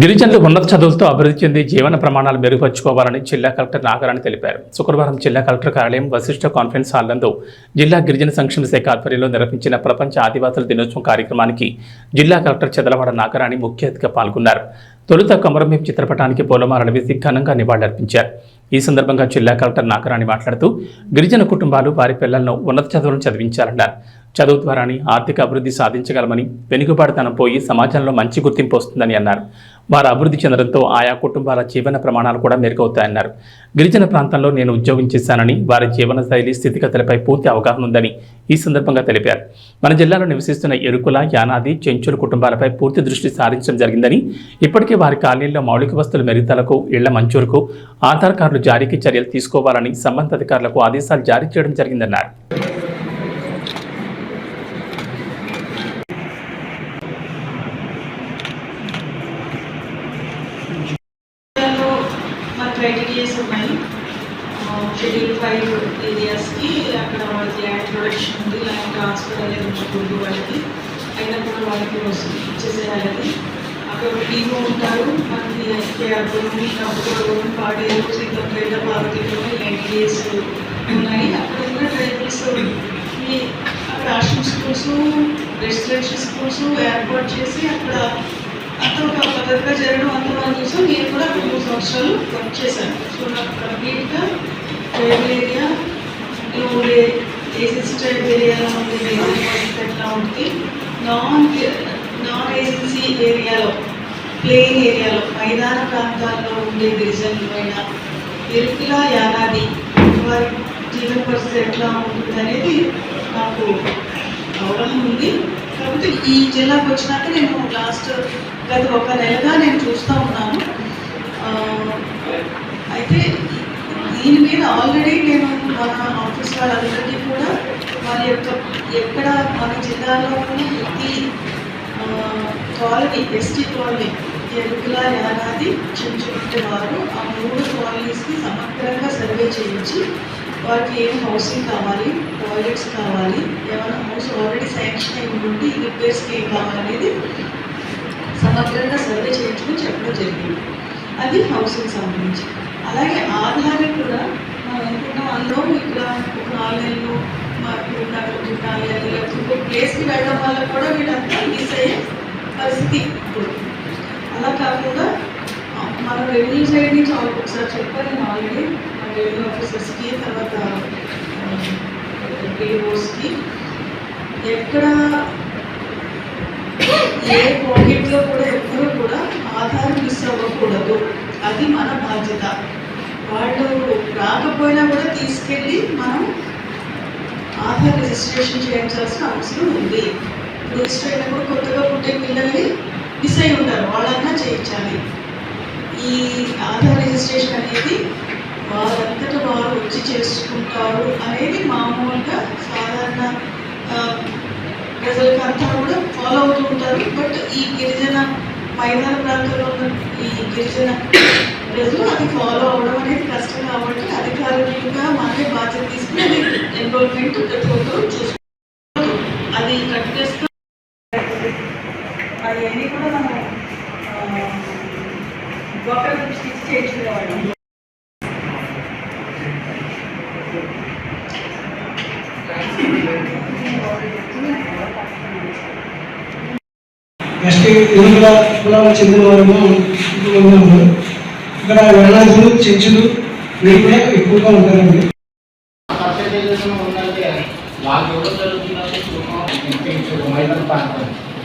గిరిజనులు ఉన్నత చదువులతో అభివృద్ధి చెంది జీవన ప్రమాణాలు మెరుగుపరుచుకోవాలని జిల్లా కలెక్టర్ నాగరాణి తెలిపారు. శుక్రవారం జిల్లా కలెక్టర్ కార్యాలయం వశిష్ఠ కాన్ఫరెన్స్ హాల్ నందు జిల్లా గిరిజన సంక్షేమ శాఖ ఆధ్వర్యంలో నిర్వహించిన ప్రపంచ ఆదివాసుల దినోత్సవం కార్యక్రమానికి జిల్లా కలెక్టర్ చెదలవాడ నాగరాణి ముఖ్య అతిథిగా పాల్గొన్నారు. తొలుత కొమరంభీం చిత్రపటానికి పూలమాలలు వేసి ఘనంగా నివాళులర్పించారు. ఈ సందర్భంగా జిల్లా కలెక్టర్ నాగరాణి మాట్లాడుతూ గిరిజన కుటుంబాలు వారి పిల్లలను ఉన్నత చదువులను చదివించాలన్నారు. చదువు ద్వారాని ఆర్థిక అభివృద్ధి సాధించగలమని వెనుకబాటుతనం పోయి సమాజంలో మంచి గుర్తింపు వస్తుందని అన్నారు. వారు అభివృద్ధి చెందడంతో ఆయా కుటుంబాల జీవన ప్రమాణాలు కూడా మెరుగవుతాయన్నారు. గిరిజన ప్రాంతంలో నేను ఉద్యోగం చేశానని వారి జీవన శైలి స్థితిగతులపై పూర్తి అవగాహన ఉందని ఈ సందర్భంగా తెలిపారు. మన జిల్లాలో నివసిస్తున్న ఎరుకుల యానాది చెంచుల కుటుంబాలపై పూర్తి దృష్టి సారించడం జరిగిందని ఇప్పటికే వారి కాలనీల్లో మౌలిక వస్తువుల మెరుగుదలకు ఇళ్ళ మంజూరుకు ఆధార్ కార్డులు జారీకి చర్యలు తీసుకోవాలని సంబంధిత అధికారులకు ఆదేశాలు జారీ చేయడం జరిగిందన్నారు. క్రైటీరియాస్ ఉన్నాయి. షెడ్యూల్ ఫైవ్ ఏరియాస్కి అక్కడ వాళ్ళకి ల్యాండ్ ప్రొడక్షన్ ఉంది ల్యాండ్ ట్రాన్స్ఫర్ అనేది ఉండకూడదు వాళ్ళకి. అయినప్పుడు వాళ్ళకి వస్తుంది ఇచ్చేసేయాలి. అది అక్కడ ఒక టీము ఉంటారు మనకి కేరళలోని కంపులోని పాడేరు శ్రీకాకుళ పార్వతీలోని ఎన్టీఎస్ ఉన్నాయి. అక్కడ కూడా ట్రైబల్స్ అక్కడ ఆశ్రమ్ స్కూల్స్ రెసిడెన్షియల్ స్కూల్స్ ఏర్పాటు చేసి అక్కడ అంత ఒక పద్ధతిగా జరగడం అందులో చూసి నేను కూడా అక్కడ మూడు సంవత్సరాలు వర్క్ చేశాను. సో నాకు కంప్లీట్గా ఏరియా ఉండే ఏజెన్సీ టైప్ ఏరియాలో ఉండే ఏజెన్సీ ఎట్లా ఉంటుంది నాన్ నాన్ ఏజెన్సీ ఏరియాలో ప్లెయిన్ ఏరియాలో మైదాన ప్రాంతాల్లో ఉండే గిరిజనులైన ఎరుకుల యానాది వారి జీవన పరిస్థితి ఎట్లా ఉంటుంది అనేది నాకు అవగాహన ఉంది. కాబట్టి ఈ జిల్లాకు వచ్చినాక నేను లాస్ట్ గత ఒక నెలగా నేను చూస్తూ ఉన్నాను. అయితే దీని మీద ఆల్రెడీ నేను మన ఆఫీస్ వాళ్ళందరికీ కూడా వారి యొక్క ఎక్కడ మన జిల్లాలో ఉన్న ప్రతి colony ST colony Erukula Yanadi చించుకుంటే వారు ఆ మూడు కాలనీస్కి సమగ్రంగా సర్వే చేయించి వారికి ఏం హౌసింగ్ కావాలి టాయిలెట్స్ కావాలి ఏమైనా హౌస్ ఆల్రెడీ శాంక్షన్ అయి ఉండి రిపేర్స్కి ఏం కావాలనేది సమగ్రంగా సర్వే చేయించుకుని చెప్పడం జరిగింది. అది హౌసింగ్ సంబంధించి. అలాగే ఆధార్ కూడా మనం అనుకున్నాం అందులో ఇక్కడ ఒక ఆన్లైన్లో మాకు నాకు లేకపోతే ఇంకో ప్లేస్కి వెళ్ళడం వల్ల కూడా వీళ్ళంతా మిస్ అయ్యే పరిస్థితి ఇప్పుడు. అలా కాకుండా మనం మన రెవెన్యూ సైడ్ నుంచి ఒకసారి చెప్పాను నేను ఆల్రెడీ మన రెవెన్యూ ఆఫీసర్స్కి తర్వాత పిఓస్కి ఎక్కడ ఏ పాకెట్లో కూడా ఎప్పుడూ కూడా ఆధార్ మిస్ అవ్వకూడదు. అది మన బాధ్యత. వాళ్ళు రాకపోయినా కూడా తీసుకెళ్ళి మనం ఆధార్ రిజిస్ట్రేషన్ చేయించాల్సిన అవసరం ఉంది. రిజిస్టర్ అయినప్పుడు కొత్తగా పుట్టే పిల్లల్ని మిస్ అయి ఉంటారు. వాళ్ళన్నా చేయించాలి. ఈ ఆధార్ రిజిస్ట్రేషన్ అనేది వారంతట వారు వచ్చి చేసుకుంటారు అనేది మామూలుగా సాధారణ ప్రజలకు అర్థం ఫాలో అవుతూ ఉంటారు బట్ ఈ గిరిజన మైదాన ప్రాంతంలో ఉన్న ఈ గిరిజన ప్రజలు అది ఫాలో అవడం అనేది కష్టం కాబట్టి అధికారులుగా మనమే బాధ్యత తీసుకుని అది ఎన్రోల్మెంట్ ప్రతి ఒక్కరు చూసుకుంటారు. అది కంటిన్యూస్గా అవన్నీ కూడా మనం డాక్టర్ దృష్టి చేయించుకునేవాళ్ళం. నెక్స్ట్ ఎరువుల కులాలకు చెందిన వారేమో ఉన్నారు. ఇక్కడ వేలాదులు చెంచులు వీటినే ఎక్కువగా ఉంటారండి. వాళ్ళు ఎవరో జరుగుతున్నట్టు